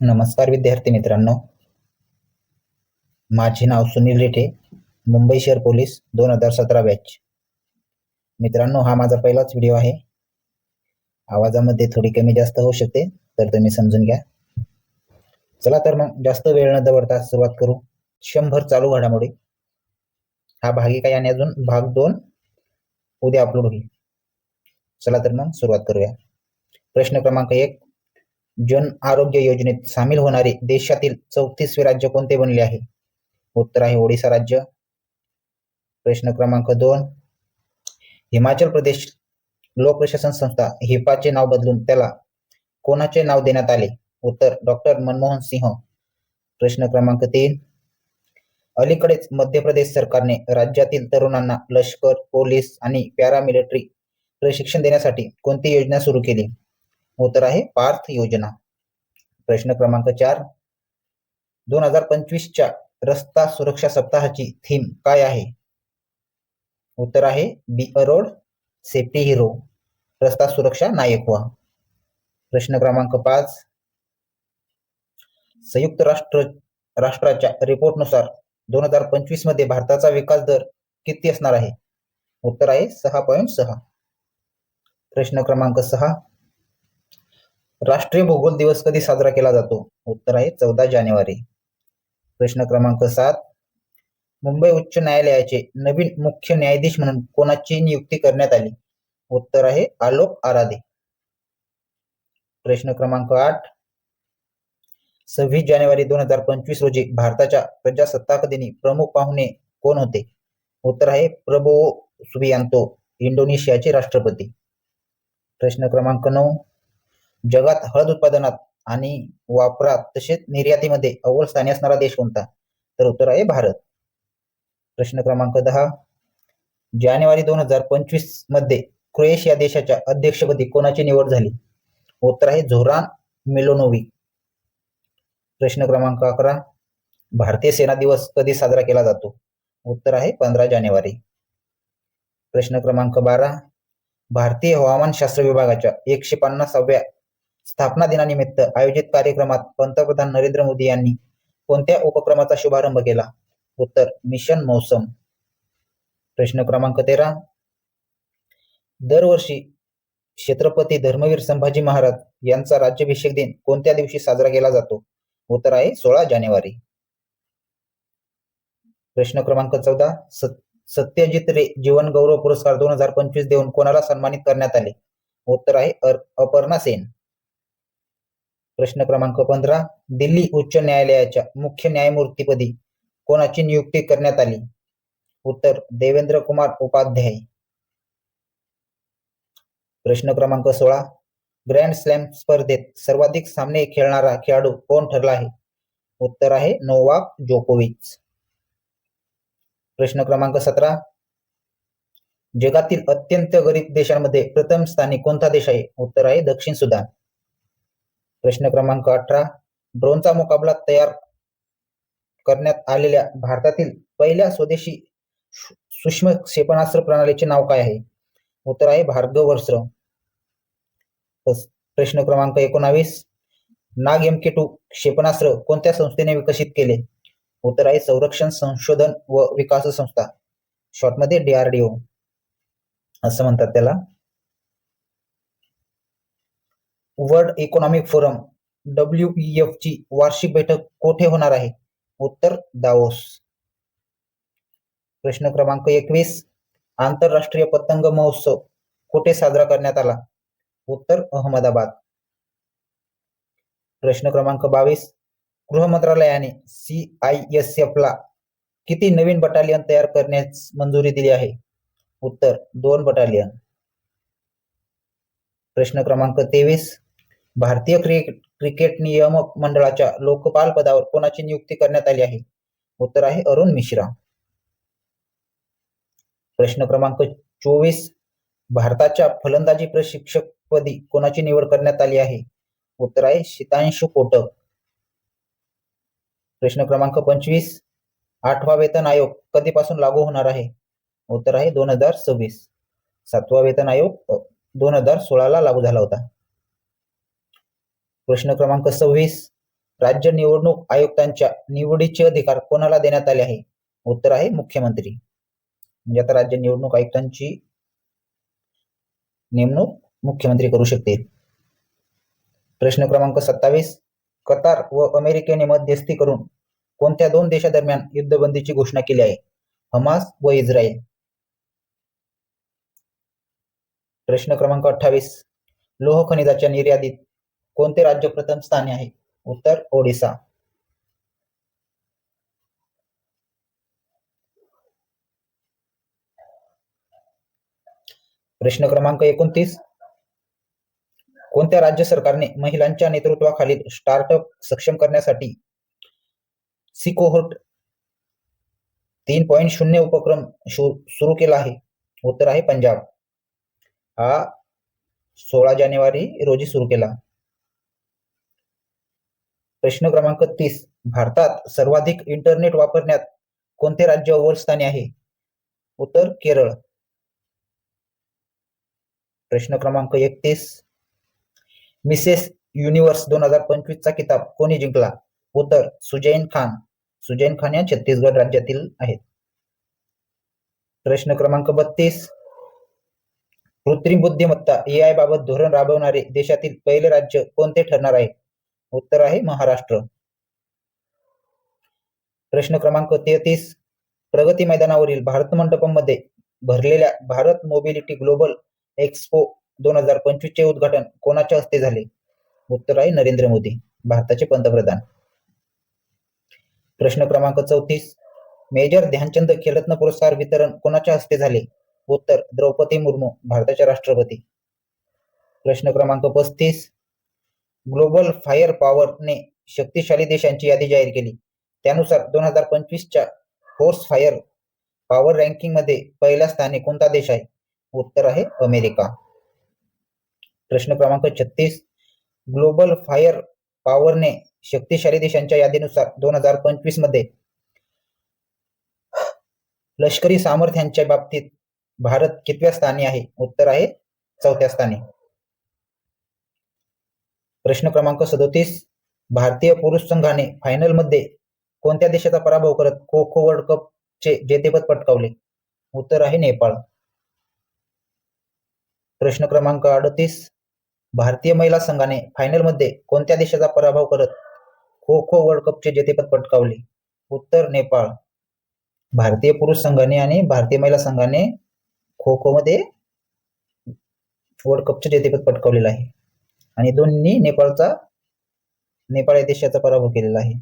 नमस्कार विद्यार्थी मित्रांनो. माझे नाव सुनील रेठे मुंबई शहर पोलीस दोन हजार सतरा बॅच मित्रांनो हा माझा पहिलाच व्हिडिओ आहे. आवाजामध्ये थोडी कमी जास्त होऊ शकते तर तुम्ही समजून घ्या. चला तर मग जास्त वेळ न दवडता सुरुवात करू. शंभर चालू घडामोडी. हा भागी काय आणि अजून भाग दोन उद्या अपलोड होईल. चला तर मग सुरुवात करूया. प्रश्न क्रमांक एक जन आरोग्य योजनेत सामील होणारे देशातील चौतीसवे राज्य कोणते बनले आहे? उत्तर आहे ओडिसा राज्य. प्रश्न क्रमांक दोन. हिमाचल प्रदेश लोकप्रशासन संस्था हिपाचे नाव बदलून त्याला कोणाचे नाव देण्यात आले? उत्तर डॉक्टर मनमोहन सिंह. प्रश्न क्रमांक तीन. अलीकडेच मध्य प्रदेश सरकारने राज्यातील तरुणांना लष्कर पोलीस आणि पॅरामिलिटरी प्रशिक्षण देण्यासाठी कोणती योजना सुरू केली? उत्तर आहे पार्थ योजना. प्रश्न क्रमांक चार. दोन हजार पंचवीसच्या रस्ता सुरक्षा सप्ताहाची थीम काय आहे? उत्तर आहे B a road safety hero रस्ता सुरक्षा नायक व्हा प्रश्न क्रमांक पाच. संयुक्त राष्ट्र राष्ट्राच्या रिपोर्टनुसार दोन हजार पंचवीसमध्ये भारताचा विकास दर किती असणार आहे? उत्तर आहे सहा पॉईंट सहा. प्रश्न क्रमांक सहा. राष्ट्रीय भूगोल दिवस कधी साजरा केला जातो? उत्तर आहे चौदा जानेवारी. प्रश्न क्रमांक सात. मुंबई उच्च न्यायालयाचे नवीन मुख्य न्यायाधीश म्हणून कोणाची नियुक्ती करण्यात आली? उत्तर आहे आलोक आराधे. प्रश्न क्रमांक आठ. सव्वीस जानेवारी दोन हजार पंचवीस रोजी भारताच्या प्रजासत्ताक दिनी प्रमुख पाहुणे कोण होते? उत्तर आहे प्रबोवो सुबियांतो इंडोनेशियाचे राष्ट्रपती. प्रश्न क्रमांक नऊ. जगात हळद उत्पादनात आणि वापरात तसेच निर्यातीमध्ये अव्वल स्थानी असणारा देश कोणता? तर उत्तर आहे भारत. प्रश्न क्रमांक दहा. जानेवारी दोन हजार पंचवीसमध्ये क्रोएशिया देशाच्या अध्यक्षपदी कोणाची निवड झाली? उत्तर आहे झोरान मिलोनोविक प्रश्न क्रमांक अकरा. भारतीय सेना दिवस कधी साजरा केला जातो? उत्तर आहे पंधरा जानेवारी. प्रश्न क्रमांक बारा. भारतीय हवामानशास्त्र विभागाच्या एकशे पन्नासाव्या स्थापना दिनानिमित्त आयोजित कार्यक्रमात पंतप्रधान नरेंद्र मोदी यांनी कोणत्या उपक्रमाचा शुभारंभ केला? उत्तर मिशन मौसम. प्रश्न क्रमांक तेरा. दरवर्षी छत्रपती धर्मवीर संभाजी महाराज यांचा राज्याभिषेक दिन कोणत्या दिवशी साजरा केला जातो? उत्तर आहे सोळा जानेवारी. प्रश्न क्रमांक चौदा. सत्यजित रे जीवन गौरव पुरस्कार दोन हजार पंचवीस देऊन कोणाला सन्मानित करण्यात आले? उत्तर आहे अपर्णा सेन. प्रश्न क्रमांक पंधरा दिल्ली उच्च न्यायालयाच्या मुख्य न्यायमूर्तीपदी कोणाची नियुक्ती करण्यात आली? उत्तर देवेंद्र कुमार उपाध्याय. प्रश्न क्रमांक सोळा ग्रँड स्लॅम स्पर्धेत सर्वाधिक सामने खेळणारा खेळाडू कोण ठरला आहे? उत्तर आहे नोवाक जोकोविच. प्रश्न क्रमांक सतरा जगातील अत्यंत गरीब देशांमध्ये प्रथम स्थानी कोणता देश आहे? उत्तर आहे दक्षिण सुदान. प्रश्न क्रमांक अठरा. ड्रोनचा मुकाबला तयार करण्यात आलेल्या भारतातील पहिल्या स्वदेशी सूक्ष्म क्षेपणास्त्र प्रणालीचे नाव काय आहे? उत्तर आहे भार्गवर्स्त्र प्रश्न क्रमांक एकोणावीस. नाग एम के टू क्षेपणास्त्र कोणत्या संस्थेने विकसित केले? उत्तर आहे संरक्षण संशोधन व विकास संस्था. शॉर्टमध्ये डीआरडीओ असं म्हणतात त्याला. World economic forum W F ची वार्षिक बैठक कोठे होणार आहे? उत्तर दाओस प्रश्न क्रमांक एकवीस आंतरराष्ट्रीय पतंग महोत्सव कुठे साजरा करण्यात आला? उत्तर अहमदाबाद. प्रश्न क्रमांक बावीस गृह मंत्रालयाने सी आय एस एफ ला किती नवीन बटालियन तयार करण्यास मंजुरी दिली आहे? उत्तर दोन बटालियन. प्रश्न क्रमांक तेवीस भारतीय क्रिकेट क्रिकेट नियामक मंडळाच्या लोकपाल पदावर कोणाची नियुक्ती करण्यात आली आहे? उत्तर आहे अरुण मिश्रा. प्रश्न क्रमांक चोवीस. भारताच्या फलंदाजी प्रशिक्षक पदी कोणाची निवड करण्यात आली आहे? उत्तर आहे शीतांशु कोटक. प्रश्न क्रमांक पंचवीस. आठवा वेतन आयोग कधीपासून लागू होणार आहे? उत्तर आहे दोन हजार सव्वीस. सातवा वेतन आयोग दोन हजार सोळाला लागू झाला होता. प्रश्न क्रमांक सव्वीस. राज्य निवडणूक आयुक्तांच्या निवडीचे अधिकार कोणाला देण्यात आले आहे? उत्तर आहे मुख्यमंत्री. म्हणजे आता राज्य निवडणूक आयुक्तांची नेमणूक मुख्यमंत्री करू शकतील प्रश्न क्रमांक सत्तावीस. कतार व अमेरिकेने मध्यस्थी करून कोणत्या दोन देशादरम्यान युद्धबंदीची घोषणा केली आहे? हमास व इस्रायल. प्रश्न क्रमांक अठ्ठावीस. लोह खनिजाच्या निर्यातीत कोणते राज्य प्रथम स्थानी आहे? उत्तर ओडिसा. प्रश्न क्रमांक एकोणतीस. कोणत्या राज्य सरकारने महिलांच्या नेतृत्वाखालील स्टार्टअप सक्षम करण्यासाठी सिकोहोट तीन पॉईंट शून्य उपक्रम सुरू केला आहे? उत्तर आहे पंजाब. हा सोळा जानेवारी रोजी सुरू केला. प्रश्न क्रमांक तीस. भारतात सर्वाधिक इंटरनेट वापरण्यात कोणते राज्य अव्वलस्थानी आहे? उत्तर केरळ. प्रश्न क्रमांक एकतीस. मिसेस युनिव्हर्स दोन हजार पंचवीस चा किताब कोणी जिंकला? उत्तर सुजैन खान. सुजैन खान या छत्तीसगड राज्यातील आहेत. प्रश्न क्रमांक बत्तीस. कृत्रिम बुद्धिमत्ता ए बाबत धोरण राबवणारे देशातील पहिले राज्य कोणते ठरणार आहे? उत्तर आहे महाराष्ट्र. प्रश्न क्रमांक तेहतीस. प्रगती मैदानावरील भारत मंडपममध्ये भरलेल्या भारत मोबिलिटी ग्लोबल एक्सपो दोन हजार पंचवीस चे उद्घाटन कोणाच्या हस्ते झाले? उत्तर आहे नरेंद्र मोदी भारताचे पंतप्रधान. प्रश्न क्रमांक चौतीस. मेजर ध्यानचंद खेलरत्न पुरस्कार वितरण कोणाच्या हस्ते झाले? उत्तर द्रौपदी मुर्मू भारताच्या राष्ट्रपती. प्रश्न क्रमांक पस्तीस. ग्लोबल फायर पॉवरने शक्तिशाली देशांची यादी जाहीर केली. त्यानुसार दोन हजार पंचवीसच्या फोर्स फायर पॉवर रँकिंगमध्ये पहिल्या स्थानी कोणता देश आहे? उत्तर आहे अमेरिका. प्रश्न क्रमांक छत्तीस. ग्लोबल फायर पॉवरने शक्तिशाली देशांच्या यादीनुसार दोन हजार पंचवीसमध्ये लष्करी सामर्थ्यांच्या बाबतीत भारत कितव्या स्थानी आहे? उत्तर आहे चौथ्या स्थानी. प्रश्न क्रमांक सदोतीस. भारतीय पुरुष संघाने फायनलमध्ये कोणत्या देशाचा पराभव करत खो खो वर्ल्ड कप चे जेतेपद पटकावले? उत्तर आहे नेपाळ. प्रश्न क्रमांक अडतीस. भारतीय महिला संघाने फायनलमध्ये कोणत्या देशाचा पराभव करत खो खो वर्ल्ड कपचे जेतेपद पटकावले? उत्तर नेपाळ. भारतीय पुरुष संघाने आणि भारतीय महिला संघाने खो खो मध्ये वर्ल्ड कपचे जेतेपद पटकावलेलं आहे. आणि दोन्ही नेपाळचा नेपाळ या देशाचा पराभव केलेला आहे.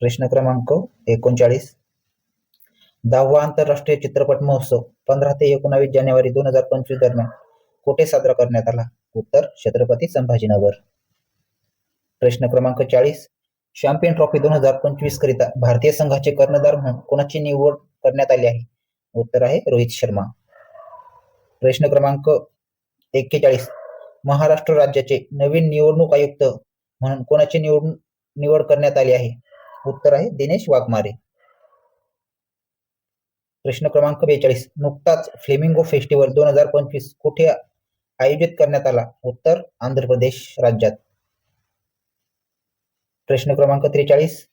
प्रश्न क्रमांक एकोणचाळीस. दहावा आंतरराष्ट्रीय चित्रपट महोत्सव पंधरा ते एकोणावीस जानेवारी दोन हजार पंचवीस दरम्यान कुठे साजरा करण्यात आला? उत्तर छत्रपती संभाजीनगर. प्रश्न क्रमांक चाळीस. चॅम्पियन ट्रॉफी दोन हजार पंचवीस करिता भारतीय संघाचे कर्णधार म्हणून कोणाची निवड करण्यात आली आहे? उत्तर आहे रोहित शर्मा. प्रश्न क्रमांक एक्केचाळीस. महाराष्ट्र राज्याचे नवीन निवडणूक आयुक्त म्हणून कोणाची निवड निवड करण्यात आली आहे? उत्तर आहे दिनेश वाघमारे. प्रश्न क्रमांक बेचाळीस. नुकताच फ्लेमिंगो फेस्टिवल दोन हजार पंचवीस कुठे आयोजित करण्यात आला? उत्तर आंध्र प्रदेश राज्यात. प्रश्न क्रमांक त्रेचाळीस.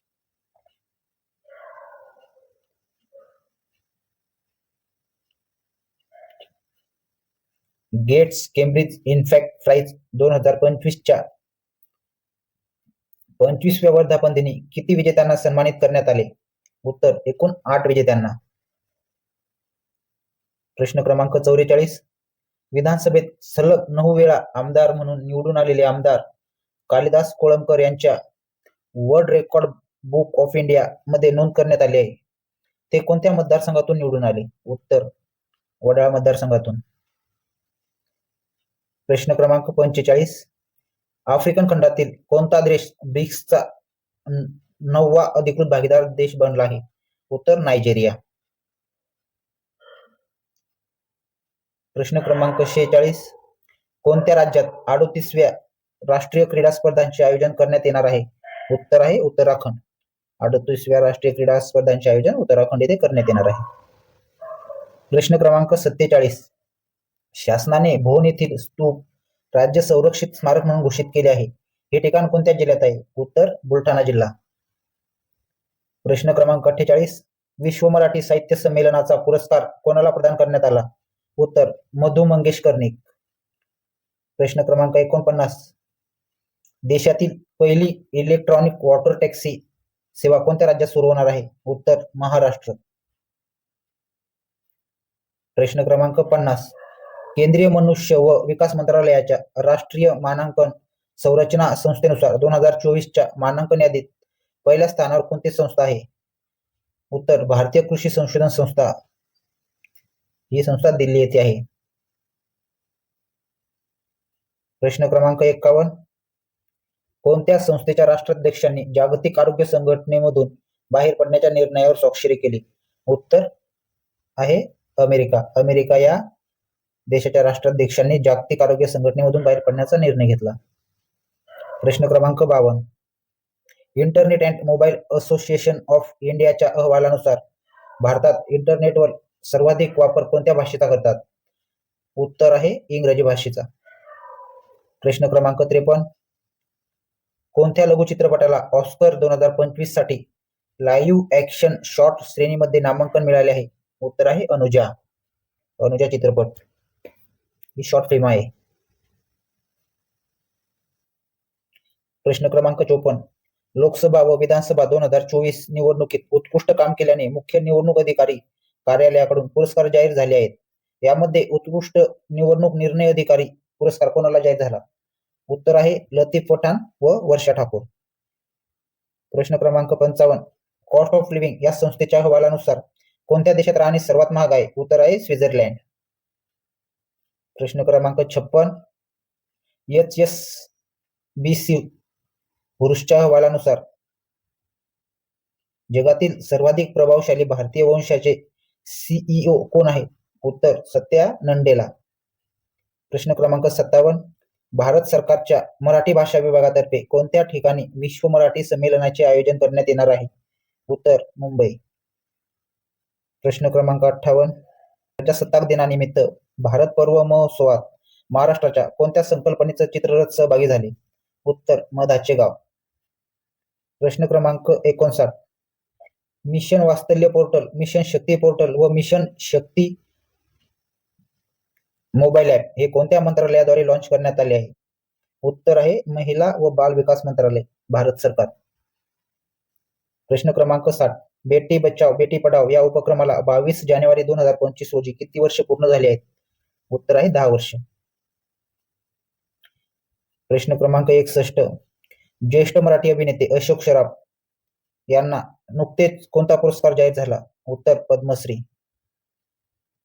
गेट्स केम्ब्रिज इनफॅक्ट प्राइज दोन हजार पंचवीसच्या पंचवीसव्या वर्धापन दिनी किती विजेत्यांना सन्मानित करण्यात आले? उत्तर एकूण आठ विजेत्यांना. प्रश्न क्रमांक चौवेचाळीस. विधानसभेत सलग नऊ वेळा आमदार म्हणून निवडून आलेले आमदार कालिदास कोळंबकर यांच्या world record book of India मध्ये नोंद करण्यात आली आहे. ते कोणत्या मतदारसंघातून निवडून आले? उत्तर वडाळा मतदारसंघातून. प्रश्न क्रमांक पंचेचाळीस. आफ्रिकन खंडातील कोणता देश ब्रिक्सचा नववा अधिकृत भागीदार देश बनला आहे? उत्तर नायजेरिया. प्रश्न क्रमांक शेहेचाळीस. कोणत्या राज्यात अडोतीसव्या राष्ट्रीय क्रीडा स्पर्धांचे आयोजन करण्यात येणार आहे? उत्तर आहे उत्तराखंड. अडतीसव्या राष्ट्रीय क्रीडा स्पर्धांचे आयोजन उत्तराखंड येथे करण्यात येणार आहे. प्रश्न क्रमांक सत्तेचाळीस. शासनाने भुवन येथील स्तूप राज्य संरक्षित स्मारक म्हणून घोषित केले आहे. हे ठिकाण कोणत्या जिल्ह्यात आहे? उत्तर बुलढाणा जिल्हा. प्रश्न क्रमांक अठ्ठेचाळीस. विश्व मराठी साहित्य संमेलनाचा पुरस्कार कोणाला प्रदान करण्यात आला? उत्तर मधु मंगेश कर्णिक प्रश्न क्रमांक एकोणपन्नास. देशातील पहिली इलेक्ट्रॉनिक वॉटर टॅक्सी सेवा कोणत्या राज्यात सुरू होणार आहे? उत्तर महाराष्ट्र. प्रश्न क्रमांक पन्नास. केंद्रीय मनुष्य व विकास मंत्रालयाच्या राष्ट्रीय मानांकन संरचना संस्थेनुसार दोन हजार चोवीसच्या मानांकन यादीत पहिल्या स्थानावर कोणती संस्था आहे? उत्तर भारतीय कृषी संशोधन संस्था. ही संस्था दिल्ली येथे आहे. प्रश्न क्रमांक एक्कावन्न कोणत्या संस्थेच्या राष्ट्राध्यक्षांनी जागतिक आरोग्य संघटनेमधून बाहेर पडण्याच्या निर्णयावर स्वाक्षरी केली? उत्तर आहे अमेरिका. अमेरिका या देशाच्या राष्ट्राध्यक्षांनी जागतिक आरोग्य संघटनेमधून बाहेर पडण्याचा निर्णय घेतला. प्रश्न क्रमांक बावन्न internet and mobile association of इंडियाच्या अहवालानुसार भारतात इंटरनेटवर सर्वाधिक वापर कोणत्या भाषेचा करतात? उत्तर आहे इंग्रजी भाषेचा. प्रश्न क्रमांक त्रेपन्न. कोणत्या लघुचित्रपटाला ऑस्कर दोन हजार पंचवीससाठी लाईव्ह ऍक्शन शॉर्ट श्रेणीमध्ये नामांकन मिळाले आहे? उत्तर आहे अनुजा. अनुजा चित्रपट. ही शॉर्ट फिल्म आहे. प्रश्न क्रमांक चोपन्न. लोकसभा व विधानसभा दोन हजार चोवीस निवडणुकीत उत्कृष्ट काम केल्याने मुख्य निवडणूक अधिकारी कार्यालयाकडून पुरस्कार जाहीर झाले आहेत. यामध्ये उत्कृष्ट निवडणूक निर्णय अधिकारी पुरस्कार कोणाला जाहीर झाला? उत्तर आहे लतीफ पठाण व वर्षा ठाकूर. प्रश्न क्रमांक पंचावन्न. कॉस्ट ऑफ लिव्हिंग या संस्थेच्या अहवालानुसार कोणत्या देशात राहणे सर्वात महाग आहे? उत्तर आहे स्वित्झर्लंड. प्रश्न क्रमांक छप्पन. एच एस बी सी पुरुषच्या अहवालानुसार जगातील सर्वाधिक प्रभावशाली भारतीय वंशाचे सीईओ कोण आहे? उत्तर सत्या नंडेला. प्रश्न क्रमांक सत्तावन्न. भारत सरकारच्या मराठी भाषा विभागातर्फे कोणत्या ठिकाणी विश्व मराठी संमेलनाचे आयोजन करण्यात येणार आहे? उत्तर मुंबई. प्रश्न क्रमांक अठ्ठावन्न. प्रजासत्ताक दिनानिमित्त भारत पर्व महोत्सवात महाराष्ट्राच्या कोणत्या संकल्पनेचं चित्ररथ सहभागी झाले? उत्तर मधाचे गाव. प्रश्न क्रमांक एकोणसाठ. मिशन वास्तल्य पोर्टल मिशन शक्ती पोर्टल व मिशन शक्ती मोबाईल ऍप हे कोणत्या मंत्रालयाद्वारे लॉन्च करण्यात आले आहे? उत्तर आहे महिला व बाल विकास मंत्रालय भारत सरकार. प्रश्न क्रमांक साठ. बेटी बचाव बेटी पढाव या उपक्रमाला बावीस जानेवारी दोन हजार पंचवीस रोजी किती वर्ष पूर्ण झाले आहेत? उत्तर आहे दहा वर्ष. प्रश्न क्रमांक एकसष्ट. ज्येष्ठ मराठी अभिनेते अशोक शराफ यांना नुकतेच कोणता पुरस्कार जाहीर झाला? उत्तर पद्मश्री.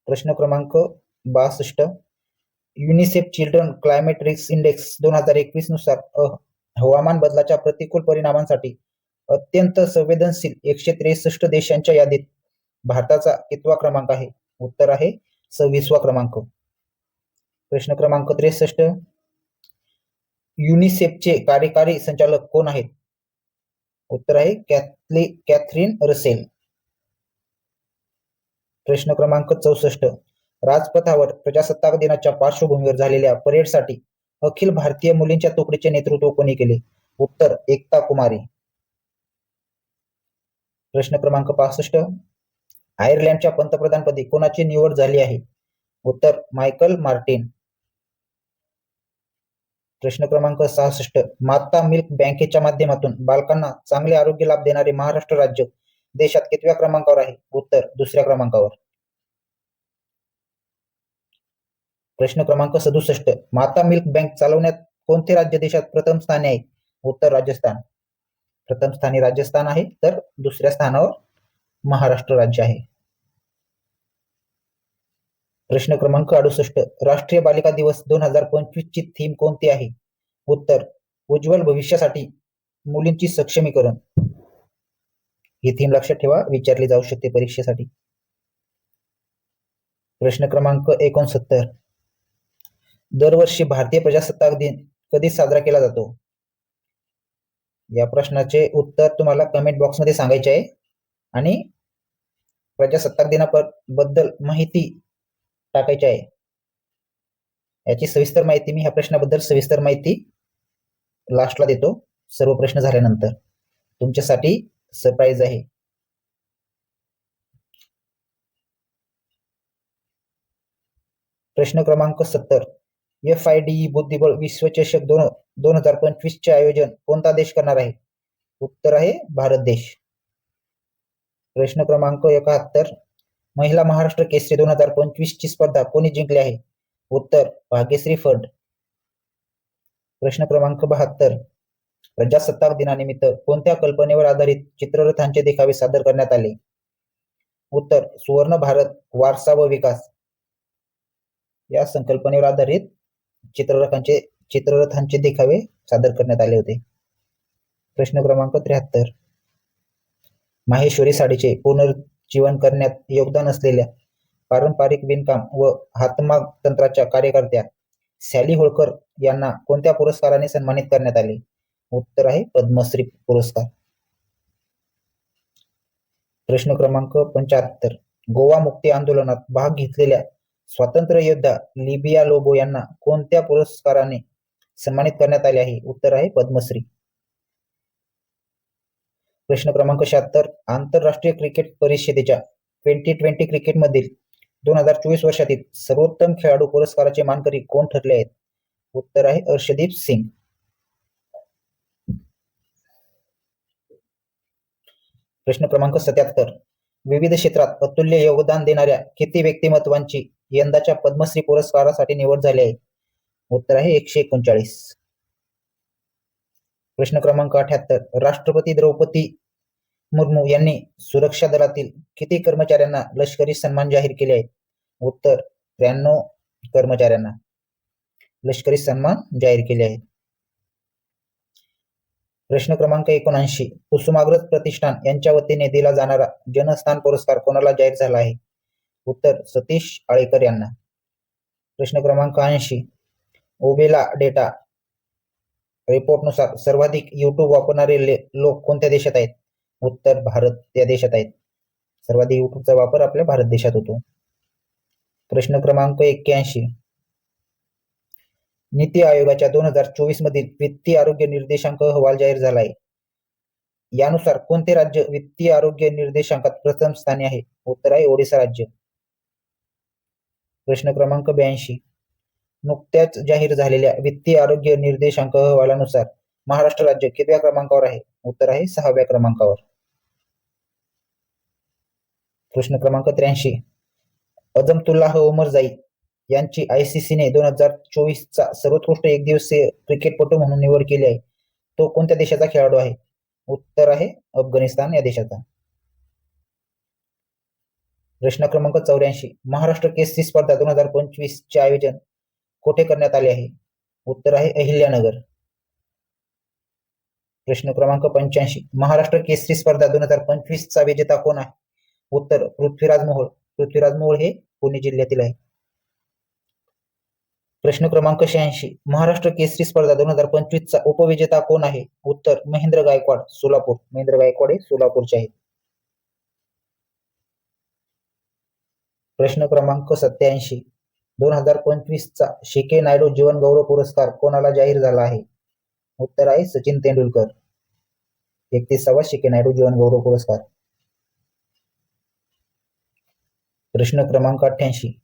प्रश्न क्रमांक बासष्ट. UNICEF children climate risk index दोन हजार एकवीसनुसार हवामान बदलाच्या प्रतिकूल परिणामांसाठी अत्यंत संवेदनशील एकशे त्रेसष्ट देशांच्या यादीत भारताचा कितवा क्रमांक आहे? उत्तर आहे सव्वीसवा क्रमांक. प्रश्न क्रमांक त्रेसष्ट. युनिसेफचे कार्यकारी संचालक कोण आहेत? उत्तर आहे कॅथले कॅथरीन रसेल. प्रश्न क्रमांक चौसष्ट. राजपथावर प्रजासत्ताक दिनाच्या पार्श्वभूमीवर झालेल्या परेडसाठी अखिल भारतीय मुलींच्या तुकडीचे नेतृत्व कोणी केले? उत्तर एकता कुमारी. प्रश्न क्रमांक पासष्ट. आयर्लंडच्या पंतप्रधानपदी कोणाची निवड झाली आहे? उत्तर मायकल मार्टिन. प्रश्न क्रमांक सहासष्ट माता मिल्क बँकेच्या माध्यमातून बालकांना चांगले आरोग्य लाभ देणारे महाराष्ट्र राज्य देशात कितव्या क्रमांकावर आहे? उत्तर दुसऱ्या क्रमांकावर. प्रश्न क्रमांक सदुसष्ट माता मिल्क बँक चालवण्यात कोणते राज्य देशात प्रथम स्थानी आहे? उत्तर राजस्थान. प्रथम स्थानी राजस्थान आहे तर दुसऱ्या स्थानावर महाराष्ट्र राज्य आहे. प्रश्न क्रमांक अडुसष्ट. राष्ट्रीय बालिका दिवस दोन हजार पंचवीस ची थीम कोणती आहे? उत्तर उज्ज्वल भविष्यासाठी मुलींची सक्षमीकरण. ही थीम लक्षात ठेवा विचारली जाऊ शकते परीक्षेसाठी. प्रश्न क्रमांक एकोणसत्तर. दरवर्षी भारतीय प्रजासत्ताक दिन कधी साजरा केला जातो? या प्रश्नाचे उत्तर तुम्हाला कमेंट बॉक्समध्ये सांगायचे आहे. आणि प्रजासत्ताक दिनाबद्दल माहिती टाकायचे आहे. याची सविस्तर माहिती मी ह्या प्रश्नाबद्दल सविस्तर माहिती लास्टला देतो. सर्व प्रश्न झाल्यानंतर. तुमच्यासाठी सरप्राईज आहे. प्रश्न क्रमांक सत्तर. एफ आय डी बुद्धिबळ विश्वचषक दोन दोन हजार पंचवीस चे आयोजन कोणता देश करणार आहे? उत्तर आहे भारत देश. प्रश्न क्रमांक एकाहत्तर. महिला महाराष्ट्र केसरी दोन हजार पंचवीस ची स्पर्धा कोणी जिंकली आहे? उत्तर भाग्यश्री फड. प्रश्न क्रमांक बहात्तर. प्रजासत्ताक दिनानिमित्त कोणत्या कल्पनेवर आधारित चित्ररथांचे देखावे सादर करण्यात आले? उत्तर सुवर्ण भारत वारसा व विकास. या संकल्पनेवर आधारित चित्ररथांचे चित्ररथांचे देखावे सादर करण्यात आले होते. प्रश्न क्रमांक त्र्याहत्तर. माहेश्वरी साडीचे पुनर जीवन करण्यात योगदान असलेल्या पारंपरिक विणकाम व हातमाग तंत्राच्या कार्यकर्त्या सॅली होळकर यांना कोणत्या पुरस्काराने सन्मानित करण्यात आले? उत्तर आहे पद्मश्री पुरस्कार. प्रश्न क्रमांक पंच्याहत्तर. गोवा मुक्ती आंदोलनात भाग घेतलेल्या स्वातंत्र्य योद्धा लिबिया लोबो यांना कोणत्या पुरस्काराने सन्मानित करण्यात आले आहे? उत्तर आहे पद्मश्री. प्रश्न क्रमांक शहात्तर आंतरराष्ट्रीय क्रिकेट परिषदेच्या ट्वेंटी ट्वेंटी क्रिकेट मधील दोन हजार चोवीस वर्षातील सर्वोत्तम खेळाडू पुरस्काराचे मानकरी कोण ठरले आहेत? उत्तर आहे अर्षदीप सिंग. प्रश्न क्रमांक सत्याहत्तर विविध क्षेत्रात अतुल्य योगदान देणाऱ्या किती व्यक्तिमत्वांची यंदाच्या पद्मश्री पुरस्कारासाठी निवड झाली आहे? उत्तर आहे एकशे एकोणचाळीस. प्रश्न क्रमांक अठ्याहत्तर राष्ट्रपती द्रौपदी मुर्मू यांनी सुरक्षा दलातील किती कर्मचाऱ्यांना लष्करी सन्मान जाहीर केले आहे उत्तर त्र्याण्णव कर्मचाऱ्यांना लष्करी सन्मान जाहीर केले आहे प्रश्न क्रमांक एकोणऐंशी कुसुमाग्रज प्रतिष्ठान यांच्या वतीने दिला जाणारा जनस्थान पुरस्कार कोणाला जाहीर झाला आहे? उत्तर सतीश आळेकर यांना. प्रश्न क्रमांक ऐंशी ओबेला डेटा रिपोर्टनुसार सर्वाधिक युट्यूब वापरणारे ले- लोक कोणत्या देशात आहेत? उत्तर भारत या देशात आहेत. सर्वाधिक युट्यूबचा वापर आपल्या भारत देशात होतो. प्रश्न क्रमांक एक्क्याऐंशी. नीती आयोगाच्या दोन हजार चोवीस मधील वित्तीय आरोग्य निर्देशांक अहवाल जाहीर झाला आहे. यानुसार कोणते राज्य वित्तीय आरोग्य निर्देशांकात प्रथम स्थानी आहे? उत्तर आहे ओडिसा राज्य. प्रश्न क्रमांक ब्याऐंशी. नुकत्याच जाहीर झालेल्या वित्तीय आरोग्य निर्देशांक अहवालानुसार महाराष्ट्र राज्य कितव्या क्रमांकावर आहे? उत्तर आहे सहाव्या क्रमांकावर. प्रश्न क्रमांक त्र्याऐंशी. अजमतुल्लाह ओमरजाई यांची आयसीसीने दोन हजार चोवीसचा सर्वोत्कृष्ट एक दिवसीय क्रिकेटपटू म्हणून निवड केली आहे. तो कोणत्या देशाचा खेळाडू आहे? उत्तर आहे अफगाणिस्तान या देशाचा. प्रश्न क्रमांक चौऱ्याऐंशी. महाराष्ट्र केसरी स्पर्धा दोन हजार पंचवीस चे आयोजन कोठे करण्यात आले आहे? उत्तर आहे अहिल्यानगर. प्रश्न क्रमांक पंच्याऐंशी. महाराष्ट्र केसरी स्पर्धा दोन हजार पंचवीस चा विजेता कोण आहे? उत्तर पृथ्वीराज मोहोळ. पृथ्वीराज मोहोळ हे पुणे जिल्ह्यातील आहे. प्रश्न क्रमांक शहाऐंशी. महाराष्ट्र केसरी स्पर्धा दोन हजार पंचवीस चा उपविजेता कोण आहे? उत्तर महेंद्र गायकवाड सोलापूर. महेंद्र गायकवाड हे सोलापूरचे आहेत. प्रश्न क्रमांक सत्याऐंशी. दोन हजार पंचवीस चा शिके नायडू जीवन गौरव पुरस्कार कोणाला जाहीर झाला आहे? उत्तर आहे सचिन तेंडुलकर. एकतीसावा शिके नायडू जीवन गौरव पुरस्कार. प्रश्न क्रमांक अठ्ठ्याऐंशी.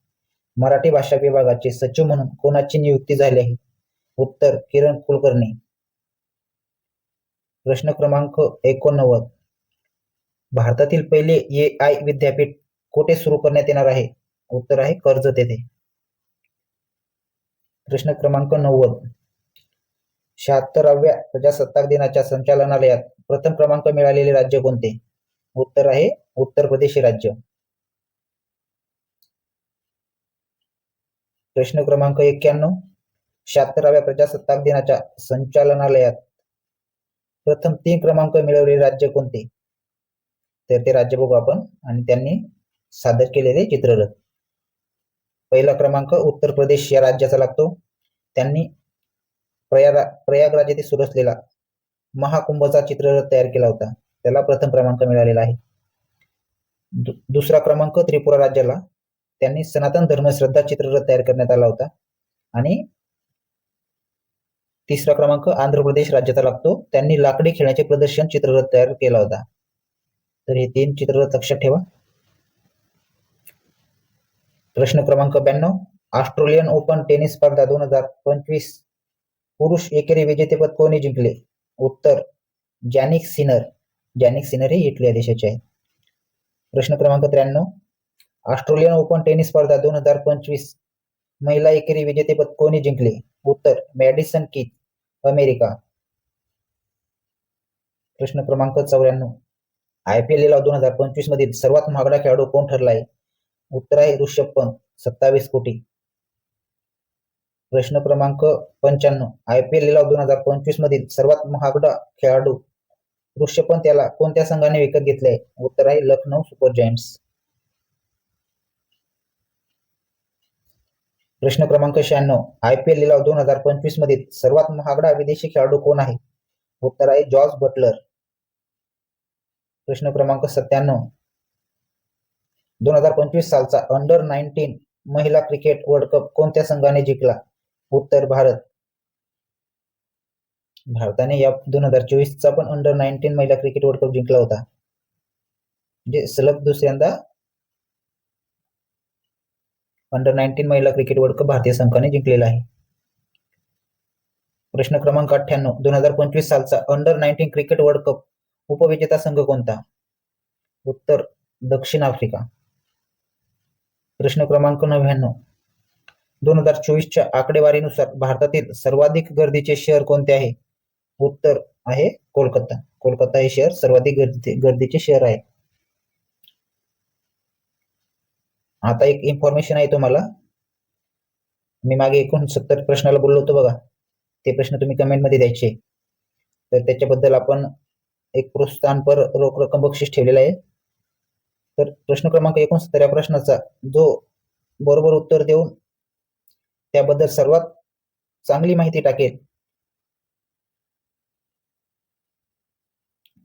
मराठी भाषा विभागाचे सचिव म्हणून कोणाची नियुक्ती झाली आहे? उत्तर किरण कुलकर्णी. प्रश्न क्रमांक एकोणनव्वद. भारतातील पहिले ए आय विद्यापीठ कोठे सुरू करण्यात येणार आहे? उत्तर आहे कर्जत येथे. प्रश्न क्रमांक नव्वद. शहात्तराव्या प्रजासत्ताक दिनाच्या संचालनालयात प्रथम क्रमांक मिळालेले राज्य कोणते? उत्तर आहे उत्तर प्रदेश राज्य. प्रश्न क्रमांक एक्क्याण्णव. शहात्तराव्या प्रजासत्ताक दिनाच्या संचालनालयात प्रथम तीन क्रमांक मिळवलेले राज्य कोणते? तर ते राज्य बघू आपण आणि त्यांनी सादर केलेले चित्ररथ. पहिला क्रमांक उत्तर प्रदेश या राज्याचा लागतो. त्यांनी प्रयाग प्रयागराज येथे सुरू असलेला महाकुंभचा चित्ररथ तयार केला होता. त्याला प्रथम क्रमांक मिळालेला आहे. दु- दुसरा क्रमांक त्रिपुरा राज्याला त्यांनी सनातन धर्म श्रद्धा चित्ररथ तयार करण्यात आला होता. आणि तिसरा क्रमांक आंध्र प्रदेश राज्याचा लागतो. त्यांनी लाकडी खेळण्याचे प्रदर्शन चित्ररथ तयार केला होता. तर हे तीन चित्ररथ लक्षात ठेवा. प्रश्न क्रमांक ब्याण्णव. ऑस्ट्रेलियन ओपन टेनिस स्पर्धा दोन हजार पंचवीस. पुरुष एकेरी विजेतेपद कोणी जिंकले? उत्तर जॅनिक सिनर. जॅनिक सिनर हे इटली देशाचे आहे प्रश्न क्रमांक त्र्याण्णव. ऑस्ट्रेलियन ओपन टेनिस स्पर्धा दोन हजार पंचवीस महिला एकेरी विजेतेपद कोणी जिंकले? उत्तर मॅडिसन कीच अमेरिका. प्रश्न क्रमांक चौऱ्याण्णव. आय पी एल लिलाव दोन हजार पंचवीस मधील सर्वात महागडा खेळाडू कोण ठरला आहे उत्तर आहे ऋषभ पंत सत्तावीस कोटी. प्रश्न क्रमांक पंच्याण्णव. आय पी एल लिलाव दोन हजार पंचवीस मधील सर्वात महागडा खेळाडू ऋषभ पंत याला कोणत्या संघाने विकत घेतले आहे उत्तर आहे लखनौ सुपर जायंट्स. प्रश्न क्रमांक शहाण्णव. आय पी एल लिलाव दोन हजार पंचवीसमध्ये सर्वात महागडा विदेशी खेळाडू कोण आहे? उत्तर आहे जॉर्ज बटलर. प्रश्न क्रमांक सत्त्याण्णव. दोन हजार पंचवीस सालचा अंडर नाईन्टीन महिला क्रिकेट वर्ल्ड कप कोणत्या संघाने जिंकला? उत्तर भारत. भारताने या दोन हजार चोवीसचा पण अंडर नाईन्टीन महिला क्रिकेट वर्ल्ड कप जिंकला होता. म्हणजे सलग दुसऱ्यांदा अंडर नाईन्टीन महिला क्रिकेट वर्ल्ड कप भारतीय संघाने जिंकलेला आहे. प्रश्न क्रमांक अठ्ठ्याण्णव दोन हजार पंचवीस सालचा under nineteen cricket world cup उपविजेता संघ कोणता? उत्तर दक्षिण आफ्रिका. प्रश्न क्रमांक नव्याण्णव दोन हजार चोवीसच्या आकडेवारीनुसार भारतातील सर्वाधिक गर्दीचे शहर कोणते आहे? उत्तर आहे कोलकाता. कोलकाता हे शहर सर्वाधिक गर्दी गर्दीचे शहर आहे. आता एक इन्फॉर्मेशन आहे तुम्हाला. मी मागे एकूण सत्तर प्रश्नाला बोललो होतो बघा. ते प्रश्न तुम्ही कमेंटमध्ये द्यायचे. तर त्याच्याबद्दल आपण एक प्रोत्साहनपर रोख रक्कम बक्षीस ठेवलेला आहे. तर प्रश्न क्रमांक एकोणसत्तर या प्रश्नाचा जो बरोबर उत्तर देऊन त्याबद्दल सर्वात चांगली माहिती टाकेल.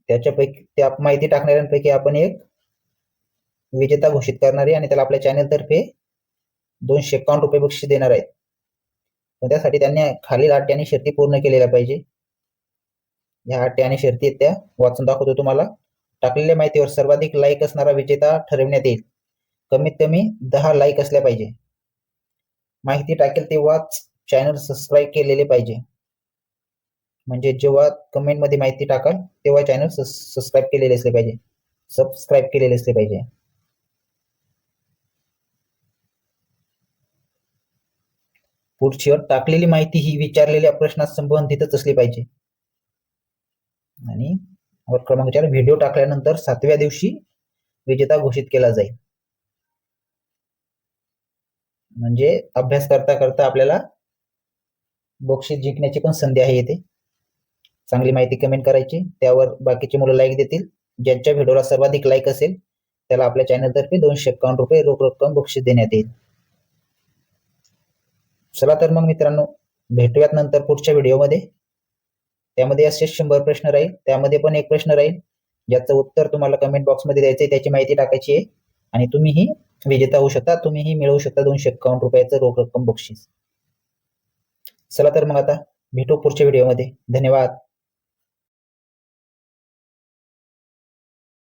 त्याच्यापैकी त्या माहिती टाकणाऱ्यांपैकी आपण एक विजेता घोषित करणार आहे आणि त्याला आपल्या चॅनल तर्फे दोनशे एकावन्न रुपये बक्षीस देणार आहेत. पण त्यासाठी त्यांनी खालील आठ आणि शर्ती पूर्ण केलेल्या पाहिजे. ह्या आठ आणि शर्ती आहेत त्या. वाचून दाखवतो तुम्हाला. टाकलेल्या माहितीवर सर्वाधिक लाईक असणारा विजेता ठरविण्यात येईल. कमीत कमी दहा लाईक असल्या पाहिजे. माहिती टाकेल तेव्हाच चॅनल सबस्क्राईब केलेले पाहिजे. म्हणजे जेव्हा कमेंटमध्ये माहिती टाकाल तेव्हा चॅनल सबस्क्राईब केलेले असले पाहिजे. सबस्क्राईब केलेले असले पाहिजे. पुढचीवर टाकलेली माहिती ही विचारलेल्या प्रश्नात संबंधितच असली पाहिजे. आणि अट क्रमांक चार व्हिडिओ टाकल्यानंतर सातव्या दिवशी विजेता घोषित केला जाईल. म्हणजे अभ्यास करता करता आपल्याला बक्षीस जिंकण्याची पण संधी आहे येते चांगली माहिती कमेंट करायची त्यावर बाकीचे मुलं लाईक देतील. ज्यांच्या व्हिडिओला सर्वाधिक लाईक असेल त्याला आपल्या चॅनलतर्फे दोनशे एकावन्न रुपये रोख रक्कम बक्षीस देण्यात येईल. चला तर मग मित्रांनो भेटूयात नंतर पुढच्या व्हिडिओमध्ये. त्यामध्ये असे शंभर प्रश्न राहील. त्यामध्ये पण एक प्रश्न राहील. ज्याचं उत्तर तुम्हाला कमेंट बॉक्समध्ये द्यायचं आहे त्याची माहिती टाकायची आहे. आणि तुम्हीही विजेता होऊ शकता तुम्हीही मिळवू शकता दोनशे एकावन्न रुपयाचं रोख रक्कम बक्षीस. चला तर मग आता भेटू पुढच्या व्हिडिओमध्ये. धन्यवाद.